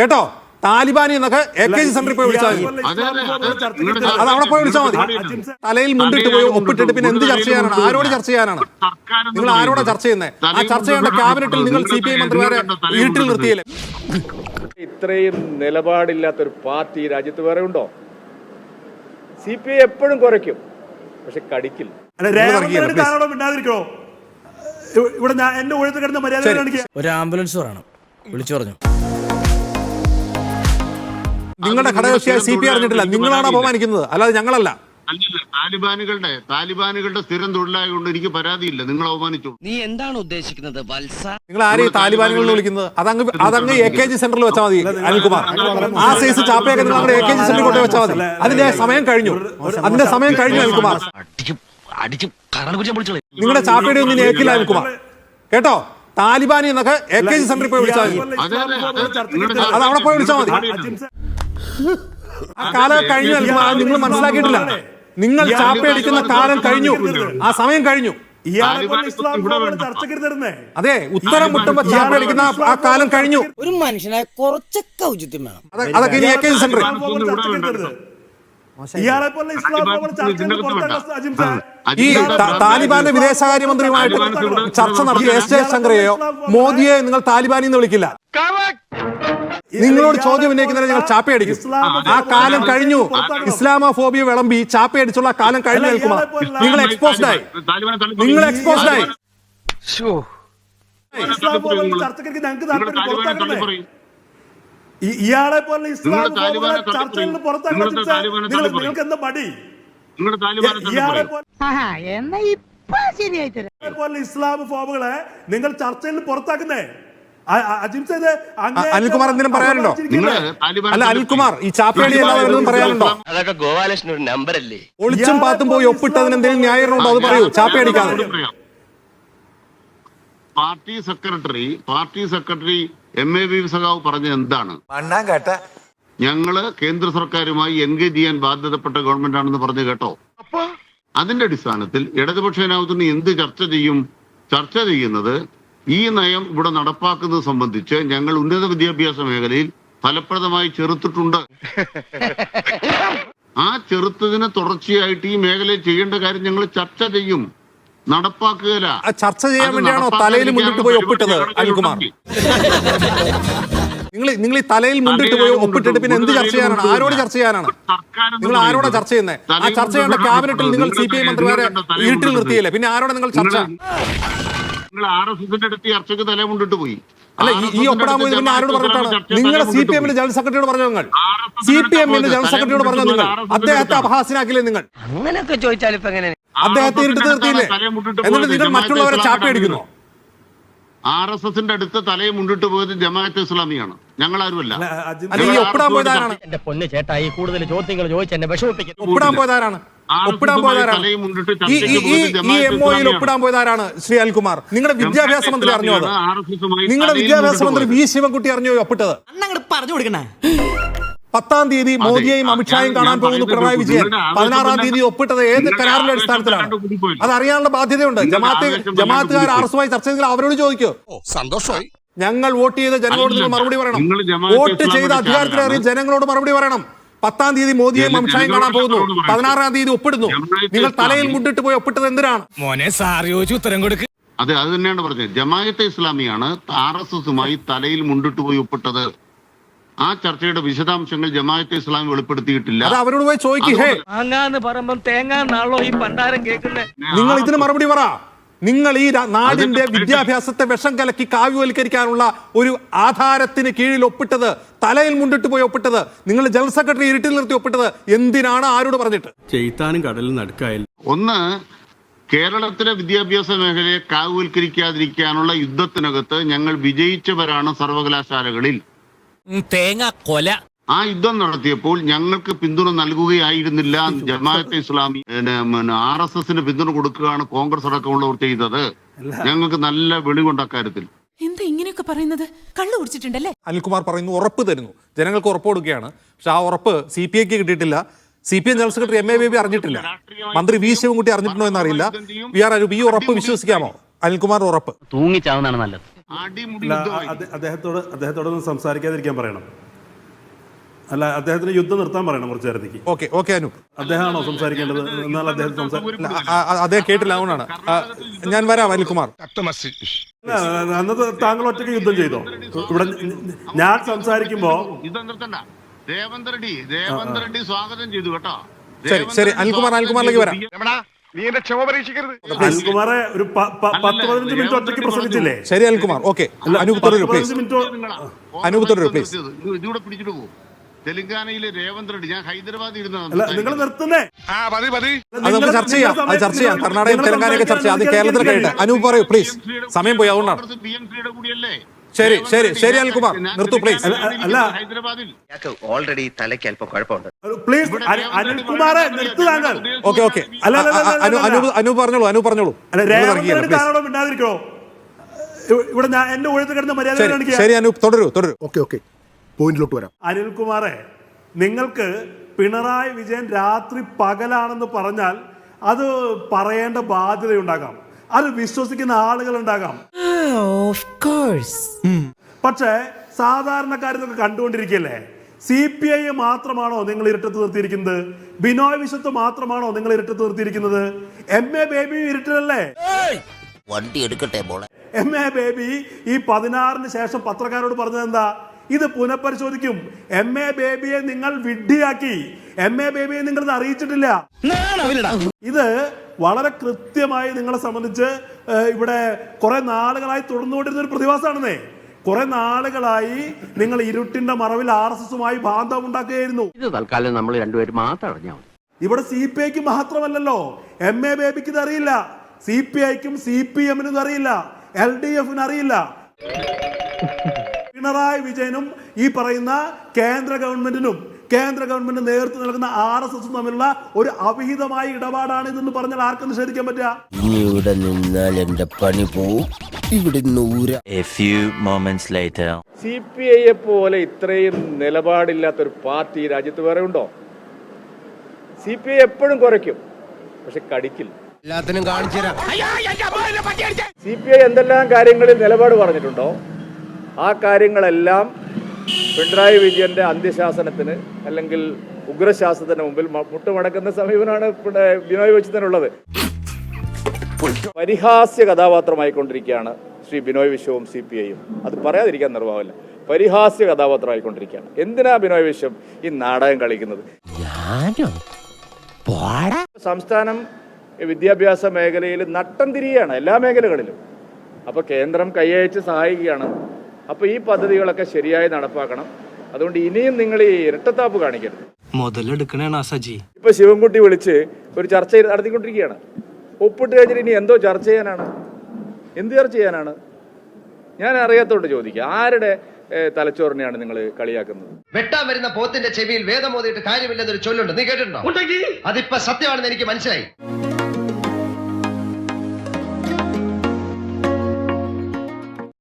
കേട്ടോ? താലിബാനി എന്നൊക്കെ A K G സെന്ററിൽ പോയി വിളിച്ചാൽ മതി. അതെ, അവിടെ പോയി വിളിച്ചാൽ മതി. തലയിൽ മുണ്ടിട്ട് പോയി ഒപ്പിട്ടിട്ട് പിന്നെ എന്ത് ചർച്ച ചെയ്യാനാണ്? ആരോട് ചർച്ച ചെയ്യാനാണ്? നിങ്ങൾ ആരോടാ ചർച്ച ചെയ്യുന്നത് ആ ചർച്ച ചെയ്യേണ്ട ക്യാബിനറ്റിൽ നിങ്ങൾ സി പി ഐ മന്ത്രിമാരെ വീട്ടിൽ നിർത്തിയില്ലേ? ഇത്രയും നിലപാടില്ലാത്തൊരു പാർട്ടി രാജ്യത്ത് വേറെ ഉണ്ടോ? സി പി ഐ എപ്പോഴും കുറയ്ക്കും പക്ഷെ കടിക്കില്ല. ഇവിടെ എന്റെ ഒഴുത്ത് കിടന്ന മര്യാദ ഒരു ആംബുലൻസ് പറയണം. വിളിച്ചു പറഞ്ഞു. നിങ്ങളുടെ ഘടകകക്ഷിയായ സി പി അറിഞ്ഞിട്ടില്ല നിങ്ങളാണ് അപമാനിക്കുന്നത്? അല്ലാതെ ഞങ്ങളല്ല. അല്ലല്ല താലിബാനുകളുടെ താലിബാനുകളുടെ സ്ഥിരം തൊഴിലായതുകൊണ്ട് എനിക്ക് പരാതിയില്ല. നിങ്ങൾ അവമാനിച്ചു നീ എന്താണ് ഉദ്ദേശിക്കുന്നത് വത്സ? നിങ്ങൾ ആരെയും താലിബാനുകളിൽ വിളിക്കുന്നത്? അതങ്ങ് അതങ്ങ് എ കെ ജി സെന്ററിൽ വെച്ചാൽ മതി അനിൽകുമാർ. ആ സൈസ് ചാപ്പയൊക്കെ നിങ്ങൾ എ കെ ജി സെന്ററിൽ കൊണ്ടു വെച്ചാൽ മതി. അതിന്റെ സമയം കഴിഞ്ഞു. അതിന്റെ സമയം കഴിഞ്ഞു അനിൽകുമാർ. നിങ്ങളുടെ ചാപ്പയുടെ ഒന്നും ഏക്കില്ല അനിൽകുമാർ. കേട്ടോ? താലിബാനി എന്നൊക്കെ എ കെ ജി സെന്ററിൽ പോയി വിളിച്ചാൽ മതി. അതെ, അവിടെ പോയി വിളിച്ചാൽ മതി. ആ കാലം കഴിഞ്ഞു നിങ്ങൾ മനസ്സിലാക്കിയിട്ടില്ല. നിങ്ങൾ ചാപ്പയടിക്കുന്ന കാലം കഴിഞ്ഞു. ആ സമയം കഴിഞ്ഞു. അതെ ഉത്തരം മുട്ടുമ്പോ ചാപ്പടിക്കുന്ന ആ- കാലം കഴിഞ്ഞു. ഒരു മനുഷ്യനെ കുറച്ചൊക്കെ ഔചിത്യം വേണം. അത് അതൊക്കെ ഇനി എ കെ പുറത്താക്കുന്ന ഈ താലിബാന്റെ വിദേശകാര്യമന്ത്രിയുമായിട്ട് ചർച്ച നടത്തിയ എസ് ജയശങ്കറെയോ മോദിയെ നിങ്ങൾ താലിബാനിന്ന് വിളിക്കില്ല. നിങ്ങളോട് ചോദ്യം ഉന്നയിക്കുന്നതിന് ഞങ്ങൾ ചാപ്പയടിക്കും. ആ കാലം കഴിഞ്ഞു. ഇസ്ലാമോഫോബിയ വിളമ്പി ചാപ്പയടിച്ചുള്ള കാലം കഴിഞ്ഞു നിൽക്കുമാർ നിങ്ങൾ എക്സ്പോസ്ഡ് ആയി. നിങ്ങൾ എക്സ്പോസ്ഡ് ആയി. ഇയാളെ പോലെ ഇസ്ലാം ചർച്ചയിൽ നിന്ന്. നിങ്ങൾക്ക് എന്താ മടി? ഇയാളെ പോലെ ആഹാ എന്നാ ഇപ്പൊ ശരിയായി തരാം ഇയാളെ പോലെ ഇസ്ലാം ഫോമുകളെ നിങ്ങൾ ചർച്ചയിൽ നിന്ന് പുറത്താക്കുന്നേ? അനിൽകുമാർ എന്തെങ്കിലും പറയാനുണ്ടോ? അല്ല അനിൽകുമാർ ഈ ചാപ്പേടി എല്ലാവരും പറയാനുണ്ടോ? അതൊക്കെ ഗോപാലകൃഷ്ണൻ ഒരു നമ്പർ അല്ലേ ഒളിച്ചും പാത്തും പോയി ഒപ്പിട്ടതിന് എന്തെങ്കിലും ന്യായം ഉണ്ടോ അത് പറയൂ ചാപ്പേടി ഞാൻ party secretary party secretary M A V സഖാവ് പറഞ്ഞത് എന്താണ്? ഞങ്ങൾ കേന്ദ്ര സർക്കാരുമായി എൻഗേജ് ചെയ്യാൻ ബാധ്യതപ്പെട്ട ഗവൺമെന്റ് ആണെന്ന് പറഞ്ഞു കേട്ടോ. അതിന്റെ അടിസ്ഥാനത്തിൽ ഇടതുപക്ഷ എന്ത് ചർച്ച ചെയ്യും? ചർച്ച ചെയ്യുന്നത് ഈ നയം ഇവിടെ നടപ്പാക്കുന്നത് സംബന്ധിച്ച് ഞങ്ങൾ ഉന്നത വിദ്യാഭ്യാസ മേഖലയിൽ ഫലപ്രദമായി ചെറുത്തിട്ടുണ്ട്. ആ ചെറുത്തതിന് തുടർച്ചയായിട്ട് ഈ മേഖലയിൽ ചെയ്യേണ്ട കാര്യം ഞങ്ങൾ ചർച്ച ചെയ്യും. നടപ്പാക്കുകയില്ല. ചർച്ച ചെയ്യാൻ വേണ്ടിയാണോ തലയിൽ മുന്നിട്ട് പോയി ഒപ്പിട്ടത് അനിൽകുമാർ? നിങ്ങൾ നിങ്ങൾ ഈ തലയിൽ മുന്നിട്ട് പോയി ഒപ്പിട്ടിട്ട് പിന്നെ എന്ത് ചർച്ച ചെയ്യാനാണ്? ആരോട് ചർച്ച ചെയ്യാനാണ്? നിങ്ങൾ ആരോടാ ചർച്ച ചെയ്യുന്നത് ആ ചർച്ച ചെയ്യേണ്ട ക്യാബിനറ്റിൽ നിങ്ങൾ സി പി ഐ മന്ത്രിമാരെ വീട്ടിൽ നിർത്തിയില്ലേ? പിന്നെ ആരോടെ നിങ്ങൾ ചർച്ച നിങ്ങൾ ആർ എസ് എസിന്റെ അടുത്ത് ചർച്ചയ്ക്ക് തലേ മുണ്ടിട്ട് പോയി. അല്ല ഈ- പോയത് പിന്നെ ആരോട് പറഞ്ഞിട്ടാണ്? നിങ്ങൾ സി പി എമ്മിന്റെ ജനറൽ സെക്രട്ടറിയോട് പറഞ്ഞു നിങ്ങൾ? സി പി എമ്മിന്റെ ജനറൽ സെക്രട്ടറിയോട് പറഞ്ഞു നിങ്ങൾ? അദ്ദേഹത്തെ അപഹാസ്യനാക്കില്ലേ നിങ്ങൾ? അങ്ങനെയൊക്കെ ചോദിച്ചാൽ ഇപ്പൊ എങ്ങനെ? അദ്ദേഹത്തെ ഇരുട്ട് നിർത്തിയില്ലേ എന്നിട്ട് നിങ്ങൾ മറ്റുള്ളവരെ ചാപ്പയടിക്കുന്നു. ആർ എസ് എസിന്റെ അടുത്ത് തലയും മുണ്ടിട്ട് പോയത് ജമാഅത്ത് ഇസ്ലാമിയാണ്. ഞങ്ങൾ ആരുമല്ല അല്ല, ഈ ഒപ്പിടാൻ പോയത് ആരാണ് എന്റെ പൊന്ന് ചേട്ടായി കൂടുതൽ ചോദ്യങ്ങൾ ചോദിച്ച് എന്നെ വിഷമിപ്പിക്കുന്നു ഒപ്പിടാൻ പോയത് ആരാണ് ഒപ്പിടാൻ പോയത് ആരാണ് തലയും മുണ്ടിട്ട് ഈ എം ഒയിൽ യിൽ ഒപ്പിടാൻ പോയതാരാണ്? ശ്രീ അൽകുമാർ. നിങ്ങളുടെ വിദ്യാഭ്യാസ മന്ത്രി അറിഞ്ഞോ അത്? നിങ്ങളുടെ വിദ്യാഭ്യാസ മന്ത്രി. വി ശിവൻകുട്ടി അറിഞ്ഞോ ഒപ്പിട്ടത്. പറഞ്ഞു കൊടുക്കണേ. പത്താം തീയതി മോദിയെയും അമിത്ഷായും കാണാൻ പോകുന്നു പിണറായി വിജയൻ. പതിനാറാം തീയതി ഒപ്പിട്ടത് ഏത് കരാറിന്റെ അടിസ്ഥാനത്തിലാണ്? അത് അറിയാനുള്ള ബാധ്യതയുണ്ട്. ജമാഅത്ത് ജമാഅത്തുകാർ ആർ കൂടിപ്പോയി. എസ് ചർച്ച ചെയ്തെങ്കിൽ അവരോട് ചോദിക്കൂ. സന്തോഷമായി. ഞങ്ങൾ വോട്ട് ചെയ്ത ജനങ്ങളോട് മറുപടി പറയണം. നിങ്ങൾ ജമാഅത്തെ വോട്ട് ചെയ്ത അധികാരത്തിലേറിയ ചാനലാണ്. ജനങ്ങളോട് മറുപടി പറയണം. പത്താം തീയതി മോദിയെയും അമിത്ഷായും കാണാൻ പോകുന്നു. പതിനാറാം തീയതി ഒപ്പിടുന്നു. നിങ്ങൾ തലയിൽ മുണ്ടിട്ട് പോയി ഒപ്പിട്ടത് എന്തിനാണ്? മോനെ സാർ ചോദിച്ചു ഉത്തരം കൊടുക്കുക അതെ അത് തന്നെയാണ് പറഞ്ഞത്. ജമാഅത്തെ ഇസ്ലാമിയാണ് ആർ എസ് എസുമായി തലയിൽ മുണ്ടിട്ട് പോയി ഒപ്പിട്ടത്. ആ ചർച്ചയുടെ വിശദാംശങ്ങൾ ജമാഅത്തെ ഇസ്ലാമി വെളിപ്പെടുത്തിയിട്ടില്ല. അത് അവരോട് പോയി ചോദിക്കേ ഈ പണ്ടാരം നിങ്ങൾ ഇതിന് മറുപടി പറ. നിങ്ങൾ ഈ നാടിന്റെ വിദ്യാഭ്യാസത്തെ വിഷം കലക്കി കാവ്യവൽക്കരിക്കാനുള്ള ഒരു ആധാരത്തിന് കീഴിൽ ഒപ്പിട്ടത് തലയിൽ മുണ്ടിട്ട് പോയി ഒപ്പിട്ടത് നിങ്ങൾ ജനറൽ സെക്രട്ടറി ഇരുട്ടിൽ നിർത്തി ഒപ്പിട്ടത് എന്തിനാണ് ആരോട് പറഞ്ഞിട്ട്? ചെയ്താനും കടലിൽ നടുക്കായാലും. ഒന്ന് കേരളത്തിലെ വിദ്യാഭ്യാസ മേഖലയെ കാവുവൽക്കരിക്കാതിരിക്കാനുള്ള യുദ്ധത്തിനകത്ത് ഞങ്ങൾ വിജയിച്ചവരാണ് സർവകലാശാലകളിൽ. തേങ്ങ കൊല. ആ യുദ്ധം നടത്തിയപ്പോൾ ഞങ്ങൾക്ക് പിന്തുണ നൽകുകയായിരുന്നില്ല. ജമാഅത്തെ ഇസ്ലാമി ആർ എസ് എസിന് പിന്തുണ കൊടുക്കുകയാണ് കോൺഗ്രസ് അടക്കമുള്ളവർ ചെയ്തത്. ഞങ്ങൾക്ക് നല്ല വെളിവുണ്ട് അക്കാര്യത്തിൽ. എന്താ ഇങ്ങനെയൊക്കെ പറയുന്നത്? കള്ളു കുടിച്ചിട്ടുണ്ടല്ലേ? അനിൽകുമാർ പറയുന്നു ഉറപ്പ് തരുന്നു. ജനങ്ങൾക്ക് ഉറപ്പ് കൊടുക്കുകയാണ് പക്ഷെ ആ ഉറപ്പ് സി പി ഐക്ക് കിട്ടിയിട്ടില്ല. C P M general secretary M A Baby അറിഞ്ഞിട്ടില്ല. മന്ത്രി വി ശിവൻകുട്ടി അറിഞ്ഞിട്ടുണ്ടോ എന്നറിയില്ല. വി ആർ അരൂപ് ഈ ഉറപ്പ് വിശ്വസിക്കാമോ? അനിൽകുമാർ ഉറപ്പ്. തൂങ്ങിച്ചാവുന്നതാണ് നല്ലത്. അദ്ദേഹത്തോട് അദ്ദേഹത്തോടൊന്നും സംസാരിക്കാതിരിക്കാൻ പറയണം. അല്ല അദ്ദേഹത്തിന് യുദ്ധം നിർത്താൻ പറയണം കുറച്ച് നേരത്തേക്ക്. Okay okay Anu. അദ്ദേഹമാണോ സംസാരിക്കേണ്ടത്? എന്നാൽ അദ്ദേഹം സംസാരിക്കില്ല അദ്ദേഹം കേട്ടില്ല അതുകൊണ്ടാണ്. ഞാൻ വരാം അനിൽകുമാർ. അന്നത്തെ താങ്കൾ ഒറ്റയ്ക്ക് യുദ്ധം ചെയ്തോ? ഇവിടെ ഞാൻ സംസാരിക്കുമ്പോ യുദ്ധം നിർത്തണ്ട. രേവന്ത് റെഡ്ഡി രേവന്ത് റെഡ്ഡി സ്വാഗതം ചെയ്തു കേട്ടോ. ശരി, ശരി, അനിൽകുമാർ, അനിൽകുമാറിലേക്ക്. വരാം. അനിൽകുമാറെ ഒരു പത്ത് പതിനഞ്ച് മിനിറ്റ് ഒറ്റയ്ക്ക് പ്രസംഗിച്ചില്ലേ? ശരി അനിൽകുമാർ. ഓക്കെ. അനൂപ് പ്ലീസ് പത്ത് പ്ലീസ്. ഇതിവിടെ പിടിച്ചിട്ട് പോകും. തെലങ്കാനയിലെ രേവന്ത് റെഡ്ഡി. ഞാൻ ഹൈദരാബാദിൽ ഇരുന്ന അല്ല നിങ്ങൾ നിർത്തുന്നേ. അത് നമുക്ക് ചർച്ച ചെയ്യാം. അത് ചർച്ച ചെയ്യാം. കർണാടകയും തെലങ്കാനയൊക്കെ ചർച്ച ചെയ്യാം. അത് കേരളത്തിൽ കഴിയട്ടെ അനൂപ് പറയൂ പ്ലീസ് സമയം പോയി അതുകൊണ്ടാണ്. ബി എം കൂടിയല്ലേ? ശരി, ശരി, ശരി, അനിൽകുമാർ. നിർത്തു പ്ലീസ് അല്ല, ഹൈദരാബാദിൽ. ഓൾറെഡി തലയ്ക്ക് അല്പം കുഴപ്പമുണ്ട്. പ്ലീസ് അനി- അനിൽകുമാറെ നിർത്തു താങ്കൾ. Okay okay. അല്ല, അനു പറഞ്ഞോളൂ അനു പറഞ്ഞോളൂ. ഇവിടെ ഞാൻ എന്റെ ഒഴുത്ത് കിടന്ന മര്യാദ ശരി അനു തുടരൂ തുടരൂ. Okay okay. പോയിന്റിലോട്ട് വരാം. അനിൽകുമാറെ നിങ്ങൾക്ക് പിണറായി വിജയൻ രാത്രി പകലാണെന്ന് പറഞ്ഞാൽ അത് പറയേണ്ട ബാധ്യതയുണ്ടാകാം. അത് വിശ്വസിക്കുന്ന ആളുകൾ ഉണ്ടാകാം പക്ഷേ സാധാരണക്കാരിതൊക്കെ കണ്ടുകൊണ്ടിരിക്കല്ലേ സി പി ഐ മാത്രമാണോ നിങ്ങൾ ഇരട്ടത്ത് നിർത്തിയിരിക്കുന്നത്? ബിനോയ് വിശ്വത്ത് മാത്രമാണോ നിങ്ങൾ ഇരട്ടത്ത് നിർത്തിയിരിക്കുന്നത്? എം എ ബേബി ഇരുട്ടിലല്ലേ? വണ്ടി എടുക്കട്ടെ എം എ ബേബി ഈ പതിനാറിന് ശേഷം പത്രക്കാരോട് പറഞ്ഞത് എന്താ ഇത് പുനഃപരിശോധിക്കും. എം എ ബേബിയെ നിങ്ങൾ വിഡ്ഢിയാക്കി. എം എ ബേബിയെ നിങ്ങൾ ഇത് അറിയിച്ചിട്ടില്ല ഇത് വളരെ കൃത്യമായി നിങ്ങളെ സംബന്ധിച്ച് ഇവിടെ കുറെ നാളുകളായി തുടർന്നുകൊണ്ടിരുന്ന ഒരു പ്രതിഭാസമാണെന്നേ. കുറെ നാളുകളായി നിങ്ങൾ ഇരുട്ടിന്റെ മറവിൽ ആർ എസ് എസുമായി ബാന്ധവം ഉണ്ടാക്കുകയായിരുന്നു. ഇത് തൽക്കാലം നമ്മൾ രണ്ടുപേരും മാത്രം അറിഞ്ഞാൽ ഇവിടെ സി പി ഐക്ക് മാത്രമല്ലല്ലോ. എം എ ബേബിക്ക് ഇത് അറിയില്ല. സി പി ഐക്കും സി പി എമ്മിനും ഇത് അറിയില്ല. എൽ ഡി എഫിന് അറിയില്ല. പിണറായി വിജയനും ഈ പറയുന്ന കേന്ദ്ര ഗവൺമെന്റിനും കേന്ദ്ര ഗവൺമെന്റ് നേതൃത്വം നൽകുന്ന ആർ എസ് എസും തമ്മിലുള്ള ഒരു അവിഹിതമായ ഇടപാടാണ് ഇതെന്ന് പറഞ്ഞാൽ ആർക്കും നിഷേധിക്കാൻ പറ്റുക? ഇനി ഇവിടെ നിന്നാൽ എന്റെ പണി പോവും. ഇവിടെ നൂര A few moments later. C P ഐയെ പോലെ ഇത്രയും നിലപാടില്ലാത്ത ഒരു പാർട്ടി രാജ്യത്ത് വേറെ ഉണ്ടോ? സി പി ഐ എപ്പോഴും കുറയ്ക്കും പക്ഷെ കടിക്കില്ല. എല്ലാത്തിനും കാണിച്ചു സി പി ഐ എന്തെല്ലാം കാര്യങ്ങളിൽ നിലപാട് പറഞ്ഞിട്ടുണ്ടോ? ആ കാര്യങ്ങളെല്ലാം പിണറായി വിജയന്റെ അന്ത്യശാസനത്തിന് അല്ലെങ്കിൽ ഉഗ്രശാസ്ത്രത്തിന് മുമ്പിൽ മുട്ടുമടക്കുന്ന സമീപനമാണ് ബിനോയ് വിശ്വത്തിനുള്ളത് പരിഹാസ്യ കഥാപാത്രമായിക്കൊണ്ടിരിക്കുകയാണ് ശ്രീ ബിനോയ് വിശ്വവും സി പി ഐയും. അത് പറയാതിരിക്കാൻ നിർവാഹമില്ല. പരിഹാസ്യ കഥാപാത്രമായിക്കൊണ്ടിരിക്കുകയാണ്. എന്തിനാ ബിനോയ് വിശ്വം ഈ നാടകം കളിക്കുന്നത്? സംസ്ഥാനം വിദ്യാഭ്യാസ മേഖലയിൽ നട്ടം തിരിയാണ് എല്ലാ മേഖലകളിലും. അപ്പോൾ കേന്ദ്രം കൈയച്ച് സഹായിക്കുകയാണ് അപ്പോൾ ഈ പദ്ധതികളൊക്കെ ശരിയായി നടപ്പാക്കണം. അതുകൊണ്ട് ഇനിയും നിങ്ങൾ ഈ ഇരട്ടത്താപ്പ് കാണിക്കരുത്. മുതലെടുക്കണേണ സജി. ഇപ്പൊ ശിവൻകുട്ടി വിളിച്ച് ഒരു ചർച്ച നടത്തിക്കൊണ്ടിരിക്കുകയാണ്. ഒപ്പിട്ട് കഴിഞ്ഞിട്ട് ഇനി എന്തോ ചർച്ച ചെയ്യാനാണ്? എന്ത് ചർച്ച ചെയ്യാനാണ്? ഞാൻ അറിയാത്തോണ്ട് ചോദിക്കുക ആരുടെ തലച്ചോറിനെയാണ് നിങ്ങൾ കളിയാക്കുന്നത്? വെട്ടാൻ വരുന്ന പോത്തിന്റെ ചെവിയിൽ വേദം ഓതിയിട്ട് കാര്യമില്ലെന്നൊരു ചൊല്ലുണ്ട്. നീ കേട്ടിട്ടുണ്ടോ? അതിപ്പോ സത്യമാണെന്ന് എനിക്ക് മനസ്സിലായി.